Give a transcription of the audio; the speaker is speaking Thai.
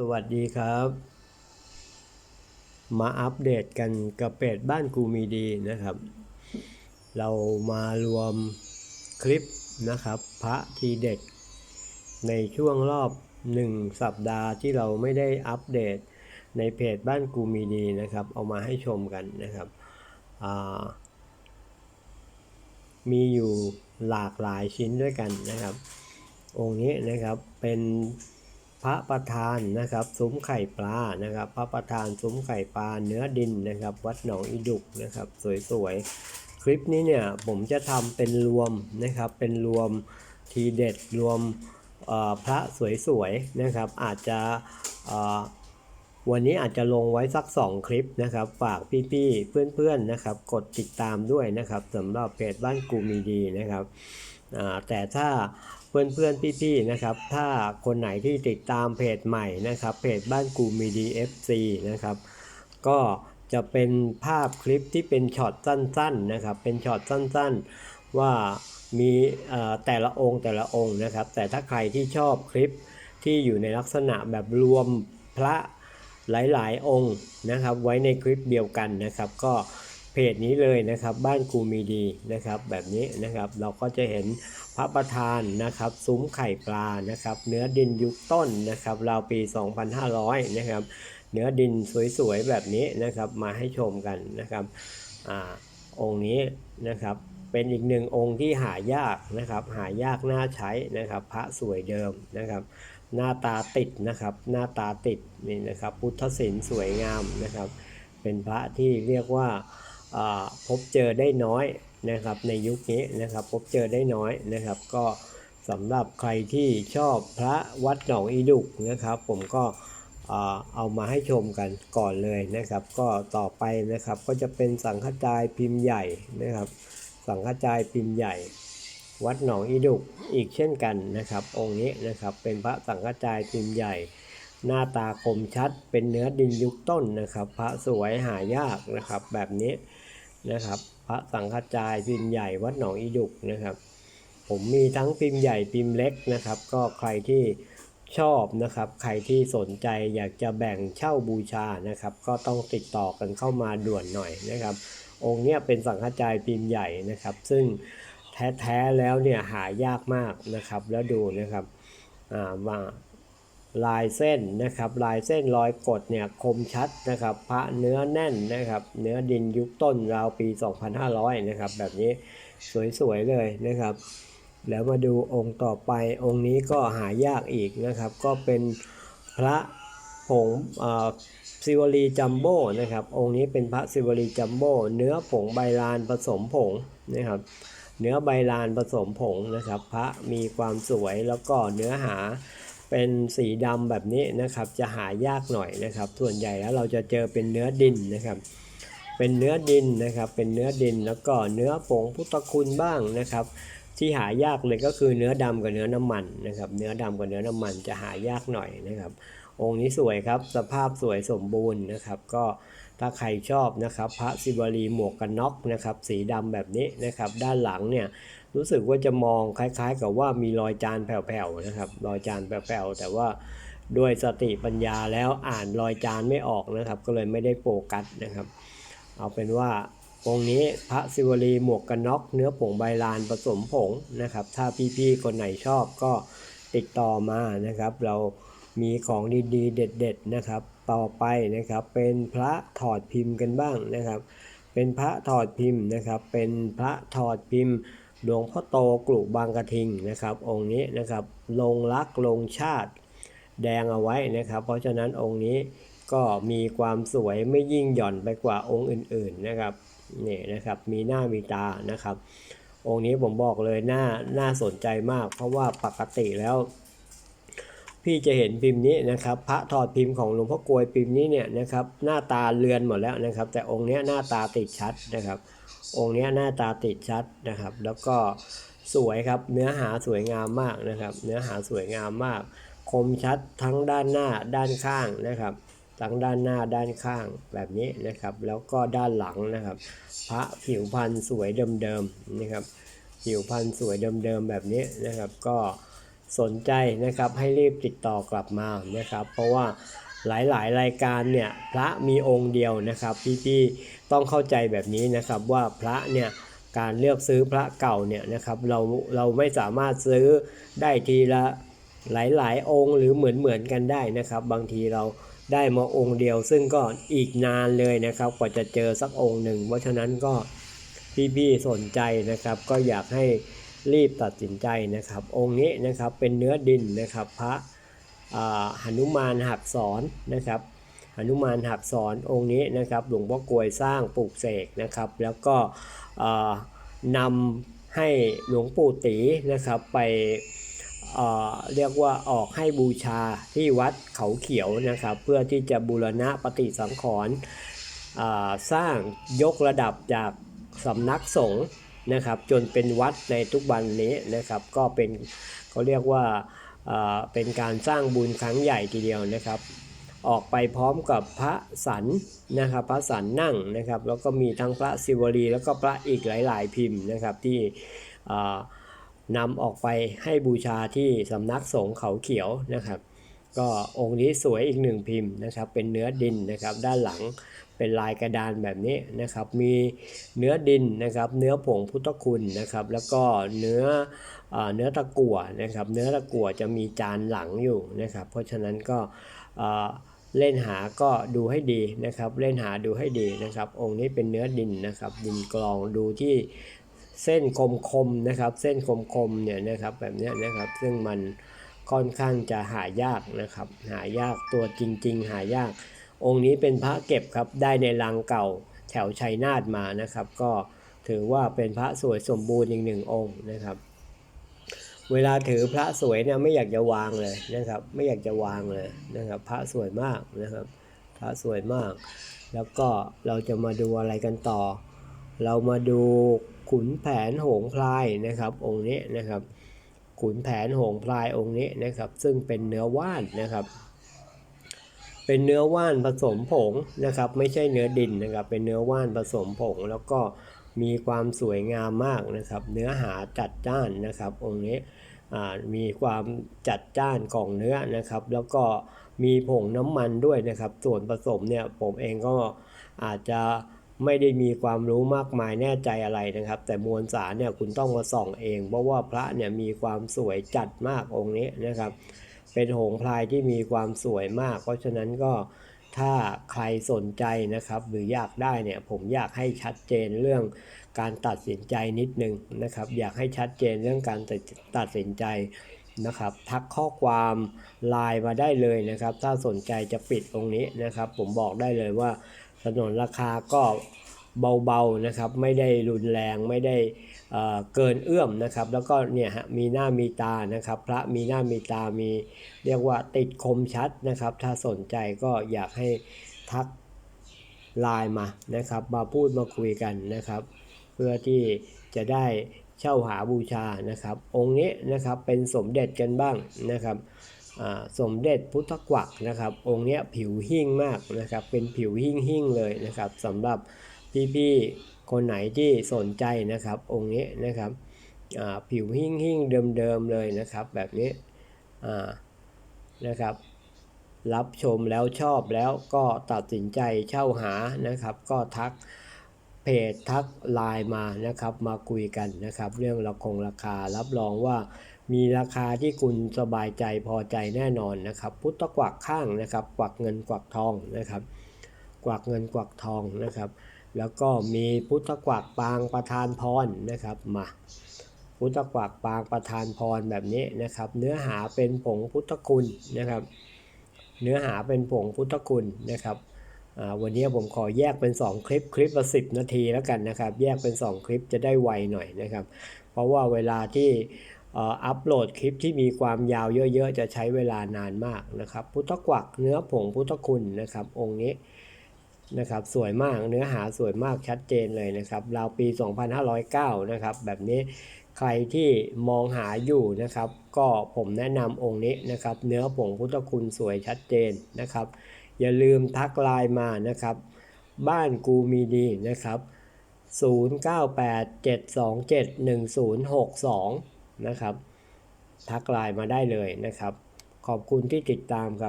สวัสดีครับ มาอัปเดตกันกับเพจบ้านกูมีดีนะครับ เรามารวมคลิปนะครับ พระทีเด็ด ในช่วงรอบหนึ่งสัปดาห์ที่เราไม่ได้อัปเดตในเพจบ้านกูมีดีนะครับ เอามาให้ชมกันนะครับมีอยู่หลากหลายชิ้นด้วยกันนะครับ องค์นี้นะครับเป็น ระประธานนะครับซุ้มไข่ปลานะครับ พระประธานซุ้มไข่ปลาเนื้อดินนะครับ วัดหนองอีดุกนะครับ สวยๆ คลิปนี้เนี่ยผมจะทำเป็นรวมนะครับ เป็นรวมทีเด็ดรวมพระสวยๆนะครับ อาจจะวันนี้อาจจะลงไว้สัก 2 คลิปนะครับ ฝากพี่ๆเพื่อนๆนะครับ กดติดตามด้วยนะครับสำหรับเพจบ้านกูมีดีนะครับ แต่ถ้าเพื่อนๆพี่ๆนะครับ ถ้าคนไหนที่ติดตามเพจใหม่นะครับ เพจบ้านกูมีดี FC นะครับ ก็จะเป็นภาพคลิปที่เป็นช็อตสั้นๆนะครับ เป็นช็อตสั้นๆว่ามีแต่ละองค์แต่ละองค์นะครับ แต่ถ้าใครที่ชอบคลิปที่อยู่ในลักษณะแบบรวมพระหลายๆองค์นะครับ ไว้ในคลิปเดียวกันนะครับ ก็ เพจนี้เลยนะครับ บ้านกูมีดีนะครับ แบบนี้นะครับเราก็จะเห็นพระประธานนะครับ ซุ้มไข่ปลานะครับ เนื้อดินยุคต้นนะครับราวปี 2500 นะครับ เนื้อดินสวยๆแบบนี้นะครับมาให้ชมกันนะครับอองค์นี้นะครับเป็นอีกหนึ่งองค์ที่หายากนะครับ หายากน่าใช้นะครับ พระสวยเดิมนะครับ หน้าตาติดนะครับ หน้าตาติดนี่นะครับ พุทธศิลป์สวยงามนะครับ เป็นพระที่เรียกว่า พบเจอได้น้อยนะครับในยุคนี้นะครับพบเจอได้น้อยนะครับ ก็สำหรับใครที่ชอบพระวัดหนองอีดุกนะครับ ผมก็เอามาให้ชมกันก่อนเลยนะครับ ก็ต่อไปนะครับก็จะเป็นสังฆจายพิมพ์ใหญ่นะครับ สังฆจายพิมพ์ใหญ่ วัดหนองอีดุกอีกเช่นกันนะครับ องค์นี้นะครับเป็นพระสังฆจายพิมพ์ใหญ่ หน้าตาคมชัดเป็นเนื้อดินยุคต้นนะครับ พระสวยหายากนะครับแบบนี้ นะครับ พระสังฆจายพิมพ์ใหญ่วัดหนองอีดุกนะครับ ผมมีทั้งพิมพ์ใหญ่พิมพ์เล็กนะครับ ก็ใครที่ชอบนะครับ ใครที่สนใจอยากจะแบ่งเช่าบูชานะครับ ก็ต้องติดต่อกันเข้ามาด่วนหน่อยนะครับ องค์เนี้ยเป็นสังฆจายพิมพ์ใหญ่นะครับ ซึ่งแท้ๆแล้วเนี่ยหายากมากนะครับ แล้วดูนะครับ อ่าว่า ลายเส้นนะครับ ลายเส้นรอยกดเนี่ยคมชัดนะครับ พระเนื้อแน่นนะครับ เนื้อดินยุคต้นราวปี 2500 นะครับ แบบนี้สวยๆเลยนะครับ แล้วมาดูองค์ต่อไปองค์นี้ก็หายากอีกนะครับ ก็เป็นพระผงซิวลีจัมโบ้นะครับ องค์นี้เป็นพระซิวลีจัมโบ้เนื้อผงใบลานผสมผงนะครับ เนื้อใบลานผสมผงนะครับ พระมีความสวยแล้วก็เนื้อหา เป็นสีดำแบบนี้นะครับจะหายากหน่อยนะครับ ส่วนใหญ่แล้วเราจะเจอเป็นเนื้อดินนะครับ เป็นเนื้อดินนะครับ เป็นเนื้อดินแล้วก็เนื้อผงพุทธคุณบ้างนะครับ ที่หายากเลยก็คือเนื้อดำกับเนื้อน้ำมันนะครับ เนื้อดำกับเนื้อน้ำมันจะหายากหน่อยนะครับ องค์นี้สวยครับสภาพสวยสมบูรณ์นะครับ ก็ถ้าใครชอบนะครับ พระศิวลีหมวกกันน็อกนะครับ สีดำแบบนี้นะครับ ด้านหลังเนี่ย รู้สึกว่าจะมองคล้าย ๆ กับว่ามีรอยจานแผ่วๆนะครับ รอยจานแผ่วๆแต่ว่าด้วยสติปัญญาแล้วอ่านรอยจานไม่ออกนะครับ ก็เลยไม่ได้โฟกัสนะครับ เอาเป็นว่าองค์นี้พระศิวลีหมวกกันน็อกเนื้อผงใบลานผสมผงนะครับ ถ้าพี่ๆคนไหนชอบก็ติดต่อมานะครับ เรามีของดีๆ เด็ด ๆนะครับ ต่อไปนะครับ เป็นพระถอดพิมพ์กันบ้างนะครับ เป็นพระถอดพิมพ์นะครับ เป็นพระถอดพิมพ์ หลวงพ่อโตกลุบางกระทิงนะครับ องค์นี้นะครับลงรักลงชาติแดงเอาไว้นะครับ เพราะฉะนั้นองค์นี้ก็มีความสวยไม่ยิ่งหย่อนไปกว่าองค์อื่นๆนะครับนี่นะครับมีหน้ามีตานะครับ องค์นี้ผมบอกเลยน่าน่าสนใจมาก เพราะว่าปกติแล้ว พี่จะเห็นพิมพ์นี้นะครับ พระถอดพิมพ์ของหลวงพ่อกลวยพิมพ์นี้เนี่ยนะครับหน้าตาเลือนหมดแล้วนะครับ แต่องค์นี้หน้าตาติดชัดนะครับ องค์นี้หน้าตาติดชัดนะครับ แล้วก็สวยครับเนื้อหาสวยงามมากนะครับ เนื้อหาสวยงามมาก คมชัดทั้งด้านหน้าด้านข้างนะครับทั้งด้านหน้าด้านข้างแบบนี้นะครับ แล้วก็ด้านหลังนะครับ พระผิวพรรณสวยเดิมๆนะครับ ผิวพรรณสวยเดิมๆแบบนี้นะครับ ก็สนใจนะครับให้รีบติดต่อกลับมานะครับ เพราะว่า หลายๆ รายการเนี่ยพระมีองค์เดียวนะครับ พี่ๆต้องเข้าใจแบบนี้นะครับว่าพระเนี่ยการเลือกซื้อพระเก่าเนี่ยนะครับเราเราไม่สามารถซื้อได้ทีละหลายๆ องค์หรือเหมือนเหมือนกันได้นะครับ บางทีเราได้มาองค์เดียว ซึ่งก็อีกนานเลยนะครับกว่าจะเจอสักองค์หนึ่งเพราะฉะนั้นก็พี่ๆสนใจนะครับ ก็อยากให้รีบตัดสินใจนะครับ องค์นี้นะครับเป็นเนื้อดินนะครับพระ หนุมานหักสอนนะครับหนุมานหักสอนองค์นี้นะครับหลวงพ่อกลวยสร้างปลูกเสกนะครับ แล้วก็อ่านำให้หลวงปู่ตีนะครับไปเรียกว่าออกให้บูชาที่วัดเขาเขียวนะครับ เพื่อที่จะบูรณะปฏิสังขรณ์สร้างยกระดับจากสำนักสงฆ์นะครับ จนเป็นวัดในทุกวันนี้นะครับ ก็เป็นเขาเรียกว่า เป็นการสร้างบุญครั้งใหญ่ทีเดียวนะครับ ออกไปพร้อมกับพระสันนะครับพระสันนั่งนะครับ แล้วก็มีทั้งพระศิวลีแล้วก็พระอีกหลาย ๆ พิมพ์นะครับที่นำออกไปให้บูชาที่สำนักสงฆ์เขาเขียวนะครับ ก็องค์นี้สวยอีกหนึ่งพิมพ์นะครับ เป็นเนื้อดินนะครับ ด้านหลังเป็นลายกระดานแบบนี้นะครับ มีเนื้อดินนะครับ เนื้อผงพุทธคุณนะครับ แล้วก็เนื้ออเนื้อตะกั่วนะครับ เนื้อตะกั่วจะมีจานหลังอยู่นะครับ เพราะฉะนั้นก็เล่นหาก็ดูให้ดีนะครับ เล่นหาดูให้ดีนะครับ องค์นี้เป็นเนื้อดินนะครับ ดินกรองดูที่เส้นคมคมๆนะครับ เส้นคมคมๆเนี่ยนะครับแบบนี้นะครับ ซึ่งมัน ค่อนข้างจะหายากนะครับ หายากตัวจริง ๆ หายาก องค์นี้เป็นพระเก็บครับได้ในลังเก่าแถวชัยนาทมานะครับ ก็ถือว่าเป็นพระสวยสมบูรณ์อีกหนึ่งองค์นะครับ เวลาถือพระสวยเนี่ยไม่อยากจะวางเลยนะครับ ไม่อยากจะวางเลยนะครับ พระสวยมากนะครับ พระสวยมาก แล้วก็เราจะมาดูอะไรกันต่อ เรามาดูขุนแผนโหงพลายนะครับ องค์นี้นะครับ ขุนแผนหงพลายองค์นี้นะครับ ซึ่งเป็นเนื้อว่านนะครับ เป็นเนื้อว่านผสมผงนะครับ ไม่ใช่เนื้อดินนะครับ เป็นเนื้อว่านผสมผง แล้วก็มีความสวยงามมากนะครับ เนื้อหาจัดจ้านนะครับ องค์นี้มีความจัดจ้านของเนื้อนะครับ แล้วก็มีผงน้ำมันด้วยนะครับ ส่วนผสมเนี่ยผมเองก็อาจจะ ไม่ได้มีความรู้มากมายแน่ใจอะไรนะครับ แต่มวลสารเนี่ยคุณต้องมาส่องเอง เพราะว่าพระเนี่ยมีความสวยจัดมากองค์นี้นะครับ เป็นหงพลายที่มีความสวยมาก เพราะฉะนั้นก็ถ้าใครสนใจนะครับ หรืออยากได้เนี่ยผมอยากให้ชัดเจนเรื่องการตัดสินใจนิดนึงนะครับ อยากให้ชัดเจนเรื่องการตัดตัดสินใจนะครับ ทักข้อความไลน์มาได้เลยนะครับ ถ้าสนใจจะปิดตรงนี้นะครับ ผมบอกได้เลยว่า สนนราคาก็เบาๆนะครับ ไม่ได้รุนแรงไม่ได้เกินเอื้อมนะครับ แล้วก็เนี่ยฮะมีหน้ามีตานะครับ พระมีหน้ามีตามีเรียกว่าติดคมชัดนะครับ ถ้าสนใจก็อยากให้ทักไลน์มานะครับ มาพูดมาคุยกันนะครับ เพื่อที่จะได้เช่าหาบูชานะครับ องค์นี้นะครับเป็นสมเด็จกันบ้างนะครับ สมเด็จพุทธกวักนะครับ องค์เนี้ยผิวหิ่งมากนะครับ เป็นผิวหิ่งหิ่งเลยนะครับสำหรับพี่ๆคนไหนที่สนใจนะครับ องค์นี้นะครับผิวหิ่งหิ่งเดิมๆเลยนะครับ แบบนี้นะครับ รับชมแล้วชอบแล้วก็ตัดสินใจเช่าหานะครับ ก็ทักเพจทักไลน์มานะครับ มาคุยกันนะครับ เรื่องราคงราคารับรองว่า มีราคาที่คุณสบายใจพอใจแน่นอนนะครับ พุทธกวักข้างนะครับ กวักเงินกวักทองนะครับ กวักเงินกวักทองนะครับ แล้วก็มีพุทธกวักปางประธานพรนะครับมาพุทธกวักปางประธานพรแบบนี้นะครับ เนื้อหาเป็นผงพุทธคุณนะครับ เนื้อหาเป็นผงพุทธคุณนะครับวันนี้ผมขอแยกเป็น 2 คลิปคลิปละสินาทีแล้วกันนะครับ แยกเป็น 2 คลิปจะได้ไวหน่อยนะครับ เพราะว่าเวลาที่ อัปโหลดคลิปที่มีความยาวเยอะๆ จะใช้เวลานานมากนะครับ พุทธกวักเนื้อผงพุทธคุณนะครับ องค์นี้นะครับสวยมากเนื้อหาสวยมากชัดเจนเลยนะครับราวปี 2509 นะครับ แบบนี้ใครที่มองหาอยู่นะครับ ก็ผมแนะนำองค์นี้นะครับ เนื้อผงพุทธคุณสวยชัดเจนนะครับ อย่าลืมทักไลน์มานะครับ บ้านกูมีดีนะครับ 0987271062 นะครับ ทักไลน์มาได้เลยนะครับ ขอบคุณที่ติดตามครับ